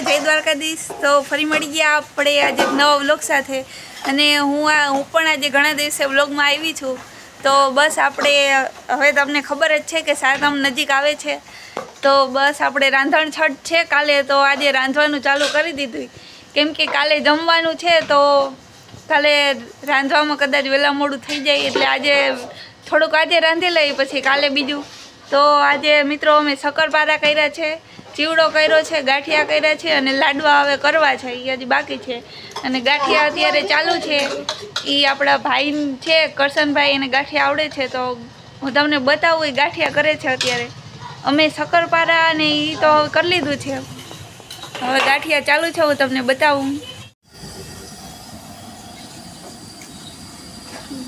જય દ્વારકાધીશ. તો ફરી મળી ગયા આપણે આજે નવા વ્લોગ સાથે. અને હું આ હું પણ આજે ઘણા દિવસે વ્લોગમાં આવી છું. તો બસ આપણે હવે તમને ખબર જ છે કે સાતમ નજીક આવે છે. તો બસ આપણે રાંધણ છઠ છે. કાલે તો આજે રાંધવાનું ચાલુ કરી દીધું. કેમ કે કાલે જમવાનું છે, તો કાલે રાંધવામાં કદાચ વહેલા મોડું થઈ જાય એટલે આજે થોડુંક આજે રાંધી લઈએ પછી કાલે બીજું. તો આજે મિત્રો અમે શક્કરપારા કર્યા છે. ચીવડો કર્યો છે, ગાંઠિયા કર્યા છે અને લાડવા હવે કરવા છે એ હજી બાકી છે. અને ગાંઠિયા અત્યારે ચાલુ છે. એ આપણા ભાઈ છે, કરશનભાઈ એને ગાંઠિયા આવડે છે, તો હું તમને બતાવું એ ગાંઠિયા કરે છે અત્યારે. અમે શક્કરપારા અને એ તો કરી લીધું છે. હવે ગાંઠિયા ચાલુ છે, હું તમને બતાવું.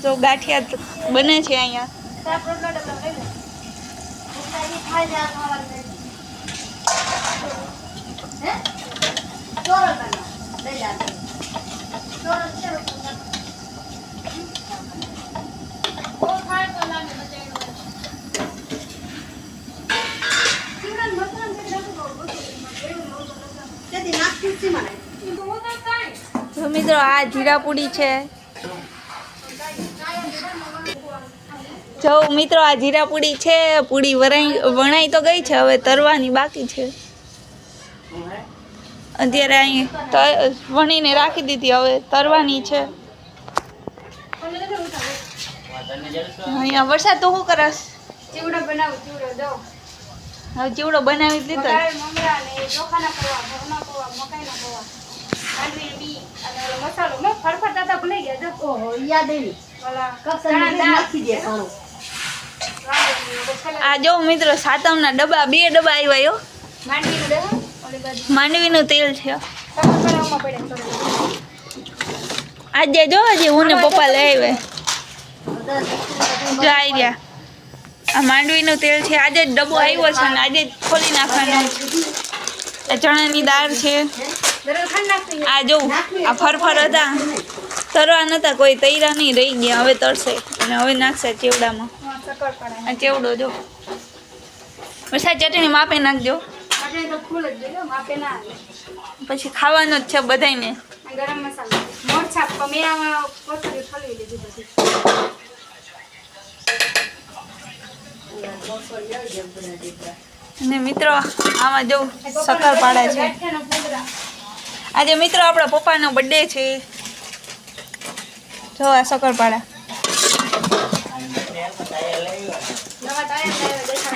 તો ગાંઠિયા બને છે અહીંયા. જો મિત્રો આ જીરાપુડી છે. જો મિત્રો આ જીરાપુડી છે. પૂડી વરાઈ વણાઈ તો ગઈ છે હવે તરવાની બાકી છે. અત્યારે અહીં વણીને રાખી દીધી હવે તરવાની છે. અહીંયા વરસાદ તો શું કરસ? ચીવડો બનાવું ચીવડો દો હવે ચીવડો બનાવી જ લીધો ને. આ જો મિત્રો સાતમના ડબ્બા બે ડબ્બા આવ્યા યો માંડવીનું તેલ છે. આજે જો હજી હું ને પપ્પા લઈ આવ્યા આવી ગયા. આ માંડવીનું તેલ છે. આજે જ ડબ્બો આવ્યો છે ને આજે જ ખોલી નાખવાનો આ ચણાની દાળ છે. આ જોઉં આ ફરફર હતા. તરવા નતા, કોઈ તૈરા નહીં, રહી ગયા. હવે તરશે. અને હવે નાખશે ચેવડામાં. આ ચેવડો જો. વરસાદ ચટણી માપે નાખજો. પછી ખાવાનો જ છે બધાયને. ગરમ મસાલો. મોરછા પમેરામાં કોથળી ઠલવી લીધી બધી. અને મિત્રો આમાં જો શક્કર પાડા છે. આજે મિત્રો આપણા પપ્પાનો બર્થડે છે. જો આ શક્કરપાડા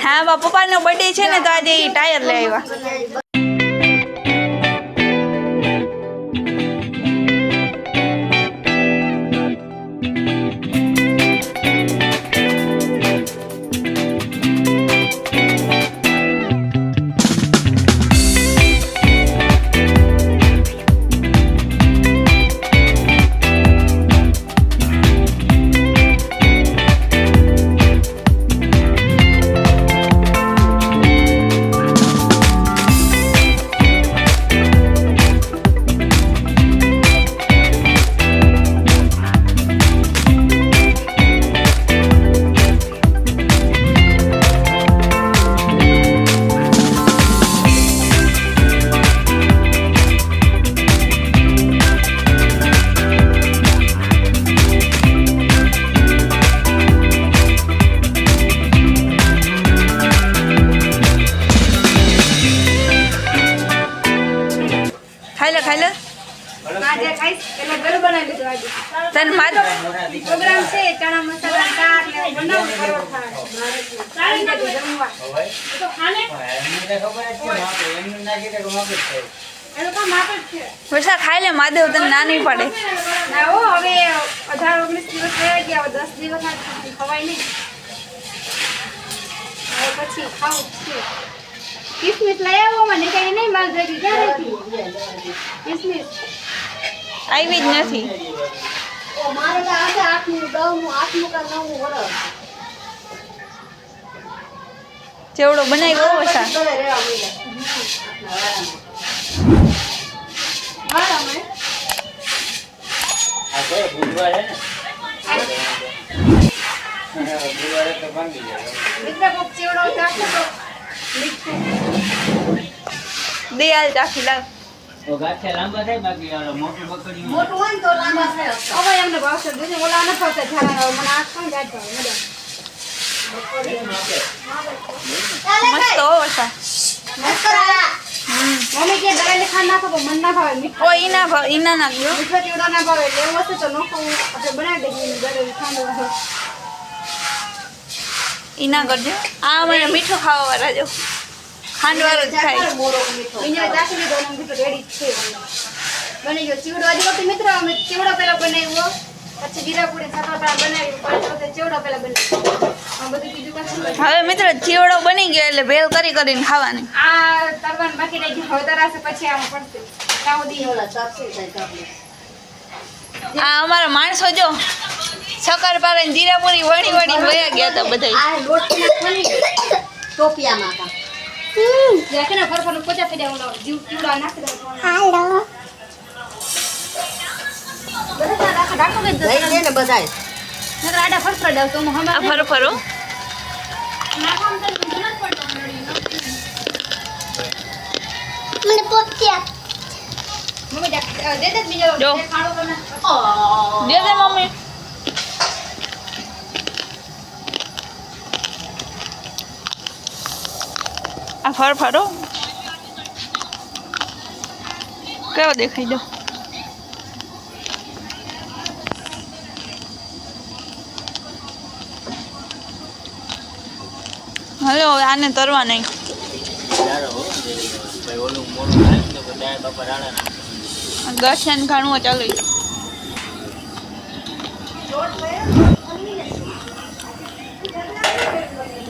હા બા પપ્પાનો બર્થડે છે ને તો આજે ટાયર લઈ આવ્યા. તને માર પ્રોગ્રામ છે ચણા મસાલા શાક ને બનાવું. પરોઠા ચાલી બધું જમવા તો ખાને. એ લોકો માપ જ છે. વર્ષા ખાઈ લે મહાદેવ તને ના નહીં પડે. ના હો હવે અઢાર ઓગણીસ દિવસ થયા ગયા દસ દિવસ ખવાય નહીં. હવે પછી ખાવું છે. કિસમિસ લઈ આવો મને કઈ નહીં માલ ભેગી ક્યાં રહી કિસમિસ. આવી જ નથી. મારે તો આજે આઠમું દસમું આઠમું કે નવમું વરસ. ચેવડો બનાવ્યો વર્ષા ઘરે હા અમે મિત્ર કોક ચેવડો ચાખો તો મીઠું દે હાલ ચાખી લાવ. તો ગાંઠિયા લાંબા થાય બાકી ઓલો મોટું બકડી મોટું હોય ને તો લાંબા થાય. હવે એમને ભાવશે ઓલા ન ઝાડા મને આ કોણ ભાવે. મજા મીઠું ખાવા વાળા જો. ખાંડ વાળું જ થાય બની ગયો. ચીવડો હજી વખતે મિત્ર અમે ચીવડો પહેલા બનાવ્યો. પછી જીરા પૂરી સાકરપારા બનાવી પાછો વખતે ચીવડો પહેલા બનાવ્યો. બધું હવે મિત્રો ચીવડો બની ગયો એટલે ભેળ કરી કરીને ખાવાની. આ તરવાનું બાકી રહી ગયું. હવે તરાશે પછી આમ પડશે. ત્યાં સુધી. આ અમારા માણસો જો શક્કરપારા જીરાપુરી વળી વળી વયા ગયા હતા બધા આ લોટ કા. રાખે ને ફર ફર પોચા થઈ જાય ઓલો જીવ ચીવડા નાખી દો બધા રાખો રાખો કે લઈ ને બધાય. નકર આડા તો. આ ફરો ફરો તો મને નથી પડતો નડી. મમ્મી દે દે બીજો ખાડો બના દે દે મમ્મી. ફર ફરો કેવો દેખાઈ દો. હલો, હવે આને તરવા નહીં. દર્શન હો ચાલુ Thank મોડું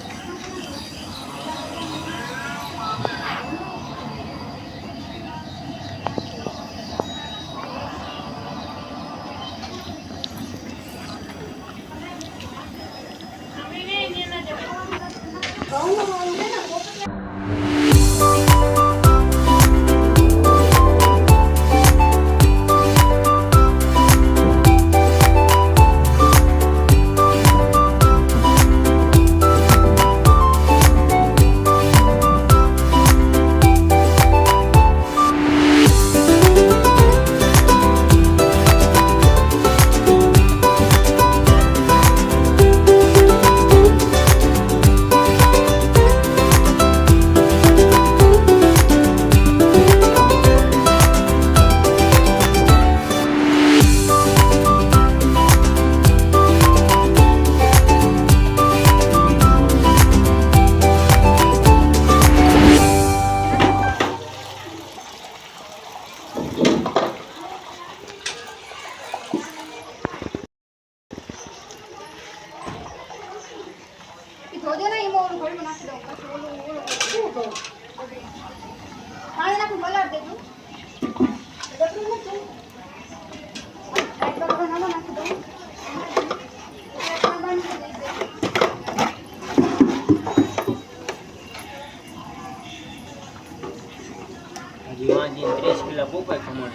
હજી વાંચી ત્રીસ કિલો પોપાય ખમણ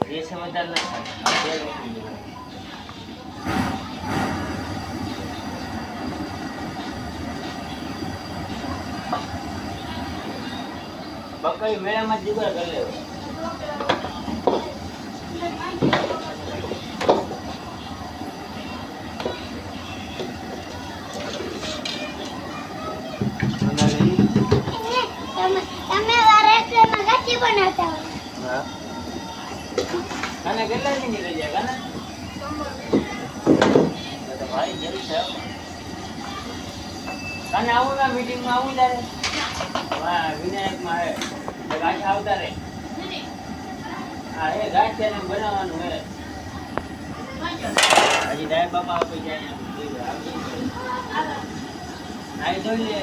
ત્રીસ વધારે નથી. બકરી મેળામાં જ જુગાર કરી લેવો તમે વારેસમાં ગાંઠી બનાવતા હોય હા કાને કેટલા દી નીકળી જાય કાને છે હો. આવું ના મીટિંગમાં આવું તારે હા વિનાયક મારે. ગાંઠ આવતા રે. હા, એ ગાંઠ તેને બનાવવાનું હે. હજી દાય બાપા આપી જાય આવી જોઈ લે.